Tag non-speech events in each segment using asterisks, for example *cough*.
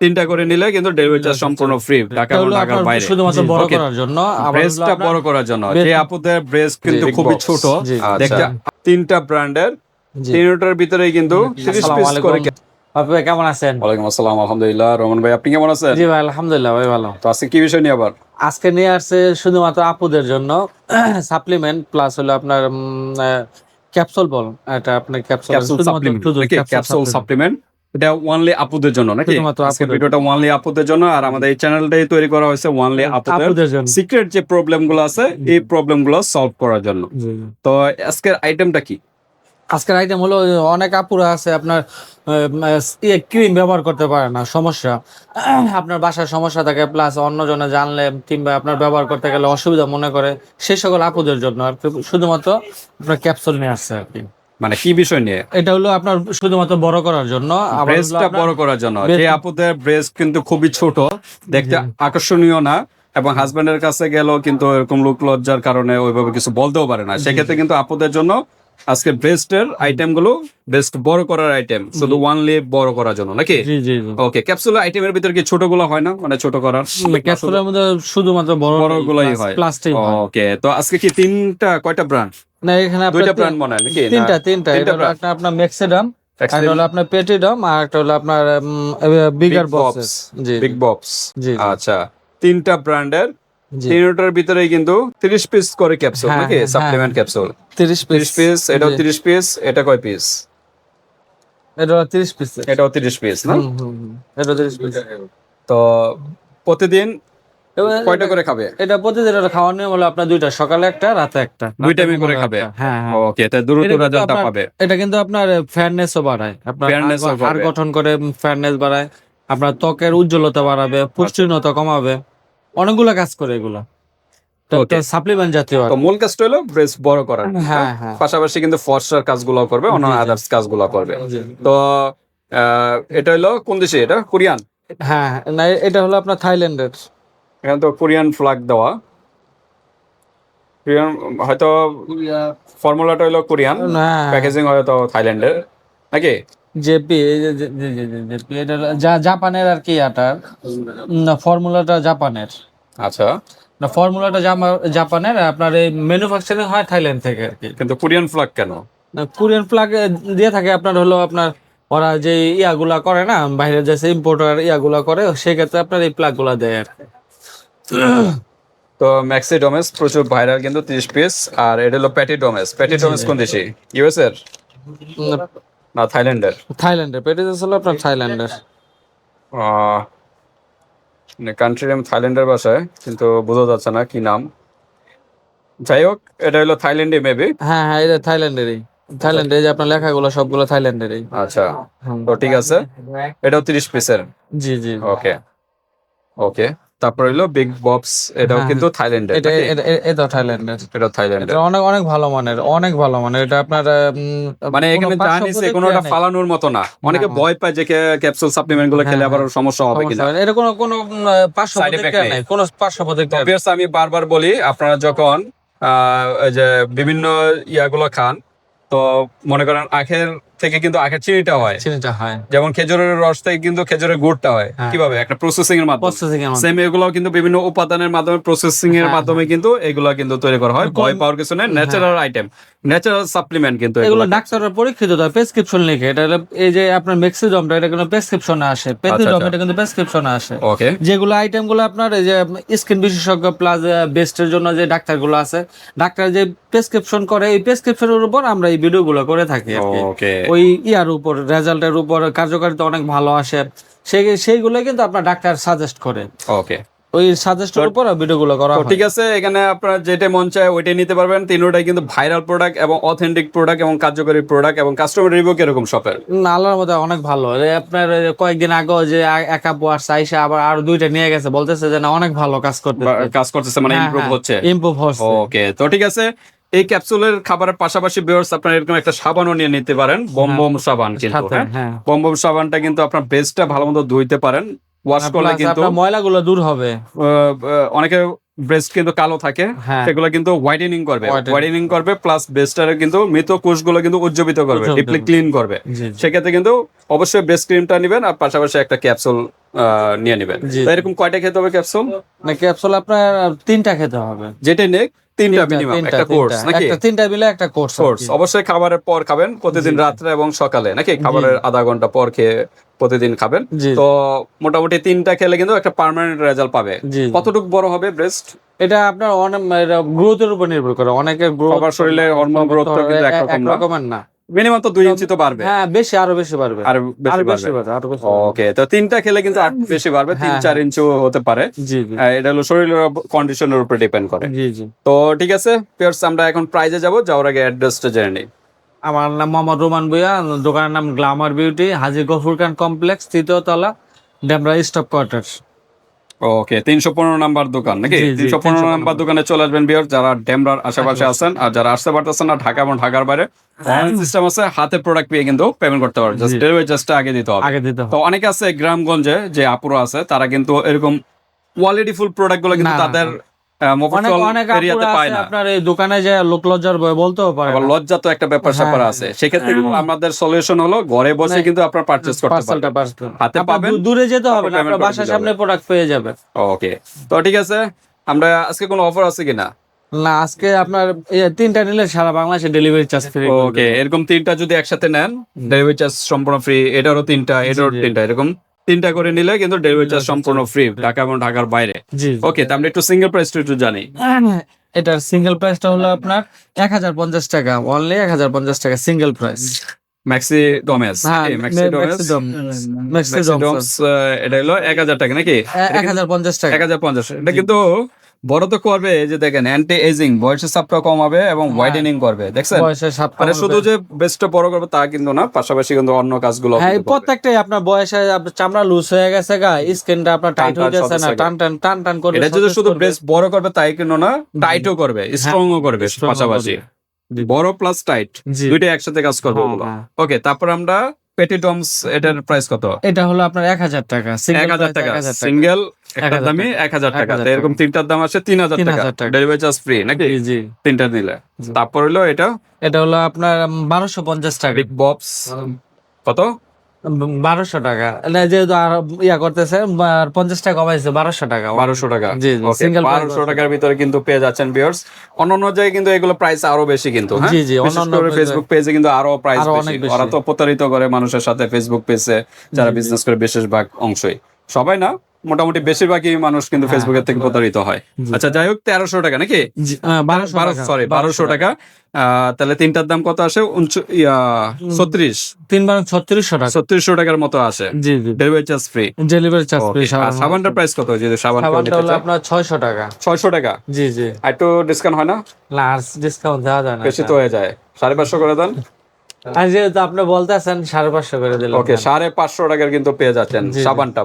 তিনটা করে নিলে কিন্তু ডেলিভারি চার্জ সম্পূর্ণ ফ্রি ঢাকা এবং ঢাকার বাইরে। শুধুমাত্র বড় করার জন্য। আবার হলো ব্রেসটা বড় করার জন্য। যে আপুদের ব্রেস্ট কিন্তু খুবই ছোট। দেখতে আচ্ছা। তিনটা ব্র্যান্ডের। তিনটার ভিতরেই কিন্তু তিরিশ আসসালামু পিস করে। আপনি কেমন আছেন? ওয়ালাইকুম আসসালাম আলহামদুলিল্লাহ। রহমান ভাই আপনি কেমন আছেন? জি ভাই আলহামদুলিল্লাহ ভাই ভালো। তো আজকে কি বিষয় নিয়ে আবার? আজকে নিয়ে আসছে শুধুমাত্র আপুদের জন্য *clears throat* সাপ্লিমেন্ট প্লাস হলো আপনার ক্যাপসুল বল। এটা আপনার capsule capsule supplement capsule supplement এটা ওয়ানলি আপুদের জন্য নাকি? আজকে ভিডিওটা ওয়ানলি আপুদের জন্য আর আমাদের এই চ্যানেলটাই তৈরি করা হয়েছে ওয়ানলি আপুদের। আপুদের জন্য। সিক্রেট যে প্রবলেমগুলো আছে এই প্রবলেমগুলো সলভ করার জন্য। তো আজকের আইটেমটা কি? আজকের আইটেম হলো অনেক আপুরা আছে আপনার ক্রিম ব্যবহার করতে পারে না সমস্যা। আপনার বাসার সমস্যা থাকে প্লাস অন্যজনে জানলে কিংবা আপনার ব্যবহার করতে গেলে অসুবিধা মনে করে সেই সকল আপুদের জন্য। আর শুধুমাত্র আপনার ক্যাপসুল নিয়ে আসছে আর কি। মানে কি বিষয় নিয়ে? এটা হলো আপনার শুধুমাত্র বড় করার জন্য। ব্রেস্টটা বড় করার জন্য। যে আপুদের ব্রেস্ট কিন্তু খুবই ছোট দেখতে আকর্ষণীয় না এবং হাজবেন্ডের কাছে গেলেও কিন্তু এরকম লোক লজ্জার কারণে ওইভাবে কিছু বলতেও পারে না। সেক্ষেত্রে কিন্তু আপুদের জন্য আজকে ব্রেস্টের আইটেমগুলো বেস্ট বড় করার আইটেম শুধু ওয়ানলি বড় করার জন্য নাকি? ওকে ক্যাপসুল আইটেমের ভিতরে কি ছোটগুলো হয় না? মানে ছোট করার? ক্যাপসুলের মধ্যে শুধুমাত্র বড় বড়গুলোই হয়। প্লাস্টিক ওকে তো আজকে কি তিনটা কয়টা ব্র্যান্ড না এখানে দুইটা ব্র্যান্ড মনে হয় নাকি? তিনটা তিনটা। এটা একটা আপনার মেক্সিডাম একটা হলো আপনার পেটিডাম আর একটা হলো আপনার বিগার বক্স জি বিগ বক্স জি আচ্ছা তিনটা ব্র্যান্ডের। তিনটার ভিতরে কিন্তু তিরিশ পিস করে ক্যাপসুল নাকি? সাপ্লিমেন্ট ক্যাপসুল 30 তিরিশ পিস পিস এটাও তিরিশ পিস এটা কয় পিস এটা 30 পিস এটাও তিরিশ পিস না? এটা 30 পিস তো প্রতিদিন কয়টা করে খাবে? এটা প্রতিদিন এটা খাওয়ার নিয়ম হলো আপনার দুইটা সকালে একটা রাতে একটা। দুই টাইমে করে খাবে? হ্যাঁ হ্যাঁ। ওকে দ্রুত এটা পাবে। এটা কিন্তু আপনার ফেয়ারনেসও বাড়ায়। আপনার হাড়- হাড় গঠন করে ফেয়ারনেস বাড়ায়। আপনার ত্বকের উজ্জ্বলতা বাড়াবে পুষ্টিহীনতা কমাবে। অনেকগুলো কাজ করে এগুলো. সাপ্লিমেন্ট জাতীয় তো মূল কাজটা হলো ব্রেস্ট বড় করার হ্যাঁ হ্যাঁ। পাশাপাশি কিন্তু ফর্সার কাজগুলো করবে। আদার্স কাজগুলো করবে। তো এটা হলো কোন দেশে? এটা কোরিয়ান? হ্যাঁ। না এটা হলো আপনার থাইল্যান্ডের। এখানে তো কোরিয়ান ফ্ল্যাগ দেওয়া। কোরিয়ান হয়তো ফর্মুলাটা হলো কোরিয়ান প্যাকেজিং হয়তো থাইল্যান্ডের। নাকি? জেপি জেপি এটা জাপানের আর কি আটার ফর্মুলাটা জাপানের। আচ্ছা। না ফর্মুলাটা জাপানের আপনার এই ম্যানুফ্যাকচারিং হয় থাইল্যান্ড থেকে আর কি। কিন্তু কোরিয়ান ফ্ল্যাগ কেন? না, কোরিয়ান প্লাগ দিয়ে থাকে আপনার হলো আপনার ওরা যে ইয়াগুলা করে না বাইরে যে ইম্পোর্টার ইয়াগুলা করে সেক্ষেত্রে আপনার এই প্লাগগুলা দেয় আর কি। তো ম্যাক্সি ডোমেস প্রচুর ভাইরাল কিন্তু তিরিশ পিস আর এটা হলো প্যাটি ডোমেস প্যাটি ডোমেস কোন দেশে? ইউএস এর? না থাইল্যান্ডের থাইল্যান্ডের পেটিস হলো আপনার থাইল্যান্ডের কান্ট্রি নেম থাইল্যান্ডের ভাষায় কিন্তু বোঝা যাচ্ছে না কি নাম। যাই হোক এটা হলো থাইল্যান্ডে মেবি হ্যাঁ হ্যাঁ এটা থাইল্যান্ডেরই থাইল্যান্ডে এই যে আপনার লেখাগুলো সবগুলো থাইল্যান্ডেরই আচ্ছা। তো ঠিক আছে। এটাও তিরিশ পিসের জি জি। ওকে ওকে তারপর হলো বিগ বক্স এটাও হ্যাঁ, কিন্তু থাইল্যান্ডের এটা এটা এটা থাইল্যান্ডের। এটা থাইল্যান্ডের। অনেক অনেক ভালো মানের অনেক ভালো মানের। এটা আপনার মানে এখানে জানিস কোনোটা ফালানোর মতো না। অনেকে হ্যাঁ। ভয় পায় যে ক্যাপসুল সাপ্লিমেন্টগুলো খেলে হ্যাঁ, আবার সমস্যা হবে কিনা। এটা কোনো কোনো পার্শ্ব প্রতিক্রিয়া নেই। কোনো পার্শ্ব প্রতিক্রিয়া আমি বারবার বলি আপনারা যখন যে বিভিন্ন ইয়াগুলো খান তো মনে করেন আখের থেকে কিন্তু আখের চিনিটা হয়। চিনিটা হয়। যেমন খেজুরের রস থেকে কিন্তু খেজুরের গুড়টা হয়। হ্যাঁ। কীভাবে একটা প্রসেসিং এর মাধ্যমে। প্রসেসিং এর মাধ্যমে। সেম এগুলো কিন্তু বিভিন্ন উপাদানের মাধ্যমে প্রসেসিং এর হ্যাঁ, মাধ্যমে কিন্তু এগুলো কিন্তু তৈরি করা হয়। ভয় পাওয়ার কিছু নেই ন্যাচারাল আইটেম ন্যাচারাল সাপ্লিমেন্ট কিন্তু এগুলো ডাক্তাররা পরীক্ষিত দেয় প্রেসক্রিপশন লিখে। এটা এই যে আপনার মেক্সিডমটা এটা কিন্তু প্রেসক্রিপশনে আসে। পেথিডম আচ্ছা। এটা কিন্তু প্রেসক্রিপশনে আসে। ওকে যেগুলো আইটেমগুলো আপনার এই যে স্কিন বিশেষজ্ঞ প্লাস বেস্টের জন্য যে ডাক্তারগুলো আছে ডাক্তার যে প্রেসক্রিপশন করে এই প্রেসক্রিপশনের উপর আমরা এই ভিডিওগুলো করে থাকি ওকে ওই ইয়ার উপর রেজাল্টের উপর কার্যকারিতা অনেক ভালো আসে। সেই সেইগুলো কিন্তু আপনার ডাক্তার সাজেস্ট করে। ওকে ওই সাজেস্টের উপর ভিডিওগুলো করা হয়। ঠিক আছে এখানে আপনার যেটা মন চায় ওইটাই নিতে পারবেন। তিনটাই কিন্তু ভাইরাল প্রোডাক্ট এবং অথেন্টিক প্রোডাক্ট এবং কার্যকরী প্রোডাক্ট এবং কাস্টমার রিভিউ কীরকম শপের না, আল্লাহর মধ্যে অনেক ভালো। আপনার কয়েকদিন আগে যে এক আপু আসছে আইসা আবার আরও দুইটা নিয়ে গেছে। বলতেছে যে না অনেক ভালো কাজ করতে কাজ করতেছে মানে হ্যাঁ, ইমপ্রুভ হচ্ছে। ইমপ্রুভ হচ্ছে। ওকে তো ঠিক আছে। এই ক্যাপসুলের খাবারের পাশাপাশি বিয়ার্স আপনার এরকম একটা সাবানও নিয়ে নিতে পারেন। বম বম সাবান কিন্তু হ্যাঁ? হ্যাঁ। বম বম সাবানটা কিন্তু আপনার বেসটা ভালো মতো ধুইতে পারেন। ওয়াশ করলে কিন্তু আপনার ময়লাগুলো দূর হবে। অনেকে ব্রেস্ট কিন্তু কালো থাকে হ্যাঁ। সেগুলো কিন্তু হোয়াইটেনিং করবে। হোয়াইটেনিং করবে প্লাস ব্রেস্টারে কিন্তু মৃত কোষগুলো কিন্তু উজ্জীবিত করবে ডিপলি ক্লিন করবে। সেক্ষেত্রে কিন্তু অবশ্যই ব্রেস্ট ক্রিমটা নেবেন আর পাশাপাশি একটা ক্যাপসুল নিয়ে নেবেন। এরকম কয়টা খেতে হবে ক্যাপসুল না ক্যাপসুল আপনার তিনটা খেতে হবে। যেটাই নেক তিনটা মিনিমাম একটা কোর্স নাকি? তিনটা মিলে একটা কোর্স কোর্স অবশ্যই খাবারের পর খাবেন প্রতিদিন রাত্রে এবং সকালে নাকি? খাবারের আধা ঘণ্টা পর খেয়ে প্রতিদিন খাবেন। তো মোটামুটি তিনটা খেলে কিন্তু একটা পার্মানেন্ট রেজাল্ট পাবে। কতটুকু বড় হবে ব্রেস্ট এটা আপনার অনেক গ্রোথের উপর নির্ভর করে। অনেকে সবার শরীরে হরমোন গ্রোথ তো কিন্তু একরকম না। মিনিমাম তো দুই ইঞ্চি তো বাড়বে। হ্যাঁ বেশি আরও বেশি বাড়বে। আর বেশি বাড়বে। ওকে তো তিনটা খেলে কিন্তু আর বেশি বাড়বে তিন হ্যাঁ, চার ইঞ্চিও হতে পারে। এটা হলো শরীরের কন্ডিশনের উপরে ডিপেন্ড করে। জি জি। তো ঠিক আছে পিয়ার্স আমরা এখন প্রাইজে যাব। যাওয়ার আগে অ্যাড্রেসটা জেনে নিই। আমার নাম মোহাম্মদ রোমান ভুইয়া দোকানের নাম glamour beauty Haji Gafur Khan complex তৃতীয় তলা ডেমরা স্টপ কোয়ার্টার। ওকে তিনশো পনেরো নাম্বার দোকান নাকি? তিনশো পনেরো নাম্বার দোকানে চলে আসবেন বিয়ার যারা ডেমরার আশেপাশে আছেন আর যারা আসতে পারতেছেন না ঢাকা এবং ঢাকার বাইরে অনলাইন সিস্টেম আছে হাতে প্রোডাক্ট পেয়ে কিন্তু পেমেন্ট করতে পারবে জাস্ট। ডেলিভারি চার্জটা আগে দিতে হবে। আগে দিতে হবে। তো অনেকে আছে গ্রামগঞ্জে যে আপুরা আছে তারা কিন্তু এরকম কোয়ালিটি ফুল প্রোডাক্টগুলো কিন্তু তাদের আপনার এই দোকানে যে লোক লজ্জার ভয়ে বলতেও পারে লজ্জা তো একটা ব্যাপার হ্যাঁ, স্যাপার হ্যাঁ। আছে। সেক্ষেত্রে আমাদের সলিউশন হলো ঘরে বসে কিন্তু আপনার পারচেজ করতে পারবেন। হাতে পাবেন, দূরে যেতে হবে না আপনার বাসার সামনে প্রোডাক্ট পেয়ে যাবে ওকে তো ঠিক আছে আমরা আজকে কোনো অফার আছে কিনা? না আজকে আপনার তিনটা নিলে সারা বাংলাদেশে ডেলিভারি চার্জ ফ্রি ওকে এরকম তিনটা যদি একসাথে নেন ডেলিভারি চার্জ সম্পূর্ণ ফ্রি এটারও তিনটা এটারও তিনটা এরকম? তিনটা করে নিলে কিন্তু ডেলিভারি চার্জ সম্পূর্ণ ফ্রি ঢাকা এবং ঢাকার বাইরে। ওকে তা আমরা একটু সিঙ্গেল প্রাইস একটু জানি। এটার সিঙ্গেল প্রাইসটা হলো আপনার এক হাজার পঞ্চাশ টাকা। অনলি এক হাজার পঞ্চাশ টাকা সিঙ্গেল প্রাইস ম্যাক্সি ডোমেস হ্যাঁ ম্যাক্সি ডোমেস ম্যাক্সি ডোমস এটা হলো এক হাজার টাকা নাকি? এক হাজার পঞ্চাশ টাকা। এক হাজার পঞ্চাশ। এটা কিন্তু বড় তো করবে যে দেখেন অ্যান্টি এজিং বয়সের চাপটা কমাবে এবং হোয়াইটেনিং করবে দেখছেন? মানে শুধু যে বেস্টটা বড় করবে তা কিন্তু না পাশাপাশি কিন্তু অন্য কাজগুলো হ্যাঁ করবে। প্রত্যেকটাই আপনার বয়সে আপনার চামড়া লুজ হয়ে গেছে গা স্কিনটা আপনার টাইট হয়ে গেছে না টান টান টান টান করে এটা যদি শুধু করবে। ব্রেস্ট বড় করবে তাই কিন্তু না টাইটও করবে স্ট্রংও করবে পাশাপাশি। বড় প্লাস টাইট জি। দুইটাই একসাথে কাজ করবে হ্যাঁ, ওগুলো। হ্যাঁ। ওকে তারপর আমরা পেটিডমস এটার প্রাইস কত? এটা হলো আপনার এক হাজার টাকা। এক হাজার টাকা। সিঙ্গেল একটা 1000 দামি এক হাজার টাকা। এরকম তিনটার দাম আছে তিন হাজার টাকা। 3000 টাকা। ডেলিভারি চার্জ ফ্রি নাকি? জি তিনটা নিলে। তারপর হলো এটা? এটা হলো আপনার বারোশো পঞ্চাশ টাকা। বিগ বক্স কত? বারোশো টাকা। না, যেহেতু আর ইয়া করতেছে পঞ্চাশ টাকা কমাইছে বারোশো টাকা। বারোশো টাকা। জি, সিঙ্গেল বারোশো টাকার ভিতরে কিন্তু পেয়ে যাচ্ছেন বিয়ার্স অন্যান্য জায়গায় কিন্তু এগুলো প্রাইস আরও বেশি কিন্তু হ্যাঁ? জি, জি, অন্যান্য ফেসবুক পেজে। কিন্তু আরও প্রাইস বেশি। ওরা তো প্রতারিত করে মানুষের সাথে ফেসবুক পেজে যারা বিজনেস করে বিশেষ ভাগ অংশই। সবাই না? মোটামুটি বেশিরভাগই মানুষ কিন্তু হ্যাঁ। ফেসবুকের থেকে প্রতারিত হয়। আচ্ছা যাই হোক তেরোশো টাকা নাকি? বারোশো সরি বারোশো টাকা। তাহলে তিনটার দাম কত আসে? ছত্রিশ। তিন বার ছত্রিশশো টাকা। ছত্রিশশো টাকার মতো আসে। জি জি। Delivery charge free delivery charge free সাবানটার price কত যদি সাবান সাবানটা হলো আপনার ছয়শো টাকা। ছয়শো টাকা? জি জি। একটু ডিসকাউন্ট হয় না? না ডিসকাউন্ট দেওয়া যায় না বেশি তো হয়ে যায়। সাড়ে পাঁচশো করে দেন। যেহেতু আপনি বলতেছেন সাড়ে পাঁচশো করে দিলেন ওকে সাড়ে পাঁচশো টাকার কিন্তু পেয়ে যাচ্ছেন। সাবানটা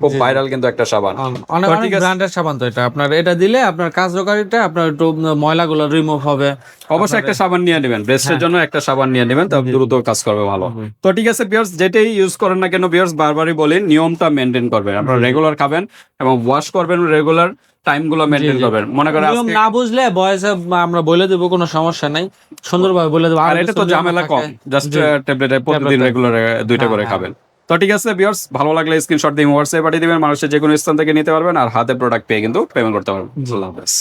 খুব। ভাইরাল কিন্তু একটা সাবান। অনেক অনেক ঠিক ব্র্যান্ডের সাবান তো এটা। আপনার এটা দিলে আপনার কার্যকারিতা আপনার একটু ময়লাগুলো রিমুভ হবে। অবশ্যই একটা সাবান নিয়ে নেবেন ব্রেস্টের জন্য একটা সাবান নিয়ে নেবেন তা দ্রুত কাজ করবে ভালো। তো ঠিক আছে বিয়ার্স যেটাই ইউজ করেন না কেন বিয়ার্স বারবারই বলি নিয়মটা মেনটেন করবেন। আপনারা রেগুলার খাবেন এবং ওয়াশ করবেন রেগুলার টাইমগুলো মেনটেন করবেন। মনে করেন নিয়ম না বুঝলে বয়সে আমরা বলে দেবো কোনো সমস্যা নাই। সুন্দরভাবে বলে দেবো। আর এটা তো ঝামেলা কম জাস্ট। ট্যাবলেটে প্রতিদিন রেগুলার দুইটা হ্যাঁ, করে হ্যাঁ। খাবেন। তো ঠিক আছে বিয়ার্স ভালো লাগলে স্ক্রিনশট দিয়ে হোয়াটসঅ্যাপে পাঠিয়ে দিবেন। মানুষের যে কোনো স্থান থেকে নিতে পারবেন আর হাতে প্রোডাক্ট পেয়ে কিন্তু পেমেন্ট করতে পারবেন। আল্লাহ হাফেজ।